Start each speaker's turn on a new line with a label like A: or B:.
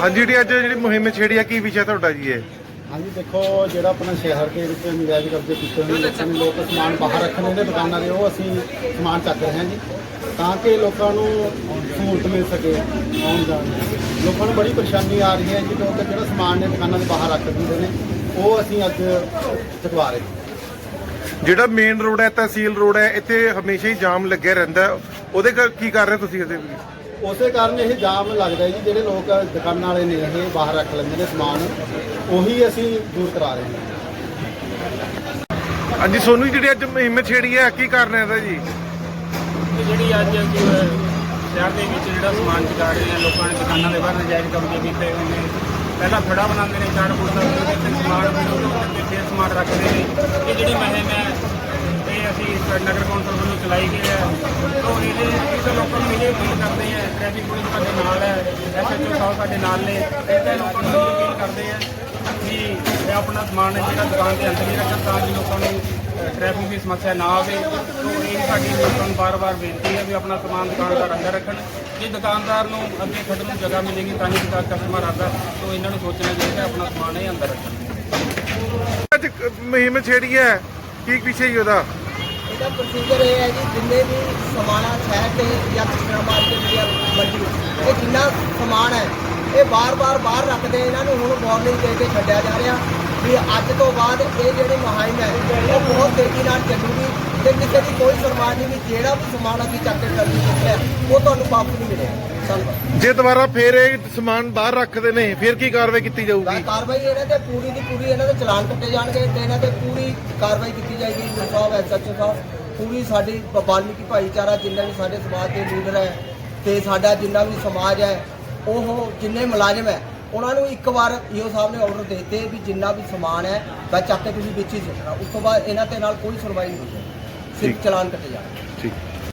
A: ਹਾਂਜੀ ਜਿਹੜੀ ਅੱਜ ਜਿਹੜੀ ਮੁਹਿੰਮ ਛੇੜੀ ਆ, ਕੀ ਵਿਸ਼ਾ ਤੁਹਾਡਾ ਜੀ ਇਹ?
B: ਹਾਂਜੀ, ਦੇਖੋ, ਜਿਹੜਾ ਆਪਣਾ ਸ਼ਹਿਰ ਦੇ ਵਿੱਚ ਨਜਾਇਜ਼ ਕਬਜ਼ੇ ਕੀਤੇ ਹੋਏ ਨੇ ਲੋਕਾਂ ਲੋਕ ਸਮਾਨ ਬਾਹਰ ਰੱਖਣ ਦੇ ਦੁਕਾਨਾਂ ਦੇ, ਉਹ ਅਸੀਂ ਸਮਾਨ ਚੱਕ ਰਹੇ ਹਾਂ ਜੀ। ਤਾਂ ਕਿ ਲੋਕਾਂ ਨੂੰ ਸਹੂਲਤ ਮਿਲ ਸਕੇ, ਆਉਣ ਜਾਣ ਲੋਕਾਂ ਨੂੰ ਬੜੀ ਪਰੇਸ਼ਾਨੀ ਆ ਰਹੀ ਹੈ ਜੀ, ਲੋਕ ਜਿਹੜਾ ਸਮਾਨ ਨੇ ਦੁਕਾਨਾਂ ਦੇ ਬਾਹਰ ਰੱਖ ਦਿੰਦੇ ਨੇ, ਉਹ ਅਸੀਂ ਅੱਜ ਚੁਕਵਾ ਰਹੇ ਹਾਂ।
A: ਜਿਹੜਾ ਮੇਨ ਰੋਡ ਹੈ ਤਹਿਸੀਲ ਰੋਡ ਹੈ ਇੱਥੇ ਹਮੇਸ਼ਾ ਹੀ ਜਾਮ ਲੱਗਿਆ ਰਹਿੰਦਾ। ਉਹਦੇ ਕਰ ਕੀ ਕਰ ਰਹੇ ਤੁਸੀਂ ਇਹਦੇ
B: ਉਸੇ ਕਾਰਨ ਇਹ ਜਾਮ ਲੱਗਦਾ ਜੀ ਜਿਹੜੇ ਲੋਕ ਦੁਕਾਨਾਂ ਵਾਲੇ ਨੇ ਇਹ ਬਾਹਰ ਰੱਖ ਲੈਂਦੇ ਨੇ ਸਮਾਨ ਉਹੀ ਅਸੀਂ ਦੂਰ ਕਰਾ ਰਹੇ ਹਾਂ।
A: ਹਾਂਜੀ ਸੋਨੂੰ ਜੀ ਜਿਹੜੀ ਅੱਜ ਮੁਹਿੰਮ ਛੇੜੀ ਹੈ ਕੀ ਕਾਰਨ ਹੈ ਇਹਦਾ ਜੀ?
C: ਤੇ ਜਿਹੜੀ ਅੱਜ ਸ਼ਹਿਰ ਦੇ ਵਿੱਚ ਜਿਹੜਾ ਸਮਾਨ ਚੁਕਾ ਰਹੇ ਆ ਲੋਕਾਂ ਨੇ ਦੁਕਾਨਾਂ ਦੇ ਬਾਹਰ ਨਜਾਇਜ਼ ਕਬਜ਼ੇ ਕੀਤੇ ਹੋਏ ਨੇ। ਪਹਿਲਾਂ ਫੜਾ ਬਣਾਉਂਦੇ ਨੇ, ਚਾਰ ਫੁੱਟ ਦਾ ਉਹਦੇ ਤੇ ਸਮਾਨ ਉਹਦੇ ਉੱਤੇ ਫਿਰ ਸਮਾਨ ਰੱਖਦੇ ਨੇ। ਇਹ ਜਿਹੜੀ ਮਹਿਮ ਹੈ, ਇਹ ਅਸੀਂ ਨਗਰ ਕੌਂਸਲ ਵੱਲੋਂ ਚਲਾਈ ਗਈ ਹੈ। ਤੋਂ ਇਹਦੇ ਵਿੱਚ ਲੋਕਾਂ ਨੂੰ ਇਹ ਅਪੀਲ ਕਰਦੇ ਆ ਟ੍ਰੈਫਿਕ ਪੁਲਿਸ ਸਾਡੇ ਨਾਲ ਹੈ ਐਸਐਚਓ ਸਾਹਿਬ ਸਾਡੇ ਨਾਲ ਨੇ ਇਹਦੇ ਲੋਕਾਂ ਨੂੰ ਇਹ ਅਪੀਲ ਕਰਦੇ ਆ। ਕਿ ਇਹ ਆਪਣਾ ਸਮਾਨ ਹੈ ਜਿਹੜਾ ਦੁਕਾਨ ਦੇ ਅੰਦਰ ਹੀ ਰੱਖਣ ਤਾਂ ਕਿ ਲੋਕਾਂ ਨੂੰ ਟ੍ਰੈਫਿਕ ਦੀ ਸਮੱਸਿਆ ਨਾ ਆਵੇ। ਤੋਂ ਇਹ ਸਾਡੀ ਲੋਕਾਂ ਨੂੰ ਬਾਰ-ਬਾਰ ਬੇਨਤੀ ਹੈ ਵੀ ਆਪਣਾ ਸਮਾਨ ਦੁਕਾਨਦਾਰ ਅੰਦਰ ਰੱਖਣ। ਜੇ ਦੁਕਾਨਦਾਰ ਨੂੰ ਅੱਗੇ ਖੜਨ ਨੂੰ ਜਗ੍ਹਾ ਮਿਲੇਗੀ ਤਾਂ ਹੀ ਕਸਟਮਰ ਆਉਂਦਾ। ਤੋਂ ਇਹਨਾਂ ਨੂੰ ਸੋਚਣਾ ਚਾਹੀਦਾ ਆਪਣਾ ਸਮਾਨ ਇਹ ਅੰਦਰ ਰੱਖਣ।
A: ਅੱਜ ਮੁਹਿੰਮ ਛੇੜੀ ਹੈ। ਕੀ ਵਿਸ਼ਾ ਜੀ ਉਹਦਾ?
D: ਇਹਦਾ ਪ੍ਰੋਸੀਜਰ ਇਹ ਹੈ ਜੀ ਜਿੰਨੇ ਵੀ ਸਮਾਨਾ ਸ਼ਹਿਰ ਤੇ ਜਾਂ ਕਿਸਨਾ ਮਾਰਕੀਟ ਜਾਂ ਮੰਡੀ ਇਹ ਜਿੰਨਾ ਸਮਾਨ ਹੈ ਇਹ ਬਾਰ-ਬਾਰ ਬਾਹਰ ਰੱਖਦੇ ਇਹਨਾਂ ਨੂੰ ਹੁਣ ਵਾਰਨਿੰਗ ਦੇ ਕੇ ਛੱਡਿਆ ਜਾ ਰਿਹਾ ਵੀ ਅੱਜ ਤੋਂ ਬਾਅਦ ਇਹ ਜਿਹੜੀ ਮੁਹਿੰਮ ਹੈ ਉਹ ਬਹੁਤ ਤੇਜ਼ੀ ਨਾਲ ਚੱਲੂਗੀ ਤੇ ਕਿਸੇ ਦੀ ਕੋਈ ਸੁਣਵਾਈ ਨਹੀਂ ਵੀ ਜਿਹੜਾ ਵੀ ਸਮਾਨ ਅਸੀਂ ਚੱਕ ਕੇ ਕਰਨੀ ਹੈ ਉਹ ਤੁਹਾਨੂੰ ਵਾਪਸ ਨਹੀਂ ਧੰਨਵਾਦ।
A: ਜੇ ਦੁਬਾਰਾ ਫੇਰ ਇਹ ਸਮਾਨ ਬਾਹਰ ਰੱਖਦੇ ਨੇ ਫਿਰ ਕੀ ਕਾਰਵਾਈ ਕੀਤੀ ਜਾਊਗੀ?
D: ਕਾਰਵਾਈ ਇਹਨਾਂ ਤੇ ਪੂਰੀ ਦੀ ਪੂਰੀ ਇਹਨਾਂ ਦੇ ਚਲਾਨ ਕੱਟੇ ਜਾਣਗੇ ਤੇ ਇਹਨਾਂ ਤੇ ਪੂਰੀ ਕਾਰਵਾਈ ਕੀਤੀ ਜਾਏਗੀ। ਸਾਹਿਬ ਐਸਐਚਓ ਸਾਹਿਬ ਪੂਰੀ ਸਾਡੀ ਬਾਲਮੀਕੀ ਭਾਈਚਾਰਾ ਜਿੰਨੇ ਵੀ ਸਾਡੇ ਸਮਾਜ ਦੇ ਲੀਡਰ ਹੈ ਤੇ ਸਾਡਾ ਜਿੰਨਾ ਵੀ ਸਮਾਜ ਹੈ ਉਹ ਜਿੰਨੇ ਮੁਲਾਜ਼ਮ ਹੈ ਉਹਨਾਂ ਨੂੰ ਇੱਕ ਵਾਰ ਈਓ ਸਾਹਿਬ ਨੇ ਆਰਡਰ ਦੇ ਦਿੱਤੇ ਵੀ ਜਿੰਨਾ ਵੀ ਸਮਾਨ ਹੈ ਬਸ ਚੱਕ ਕੇ ਤੁਸੀਂ ਵਿੱਚ ਹੀ ਸੁੱਟਣਾ। ਉਸ ਤੋਂ ਬਾਅਦ ਇਹਨਾਂ ਤੇ ਨਾਲ ਕੋਈ ਸੁਣਵਾਈ ਨਹੀਂ ਹੋਈ। ਸਿਰਫ ਚਲਾਨ ਕੱਟੇ ਜਾਣਗੇ।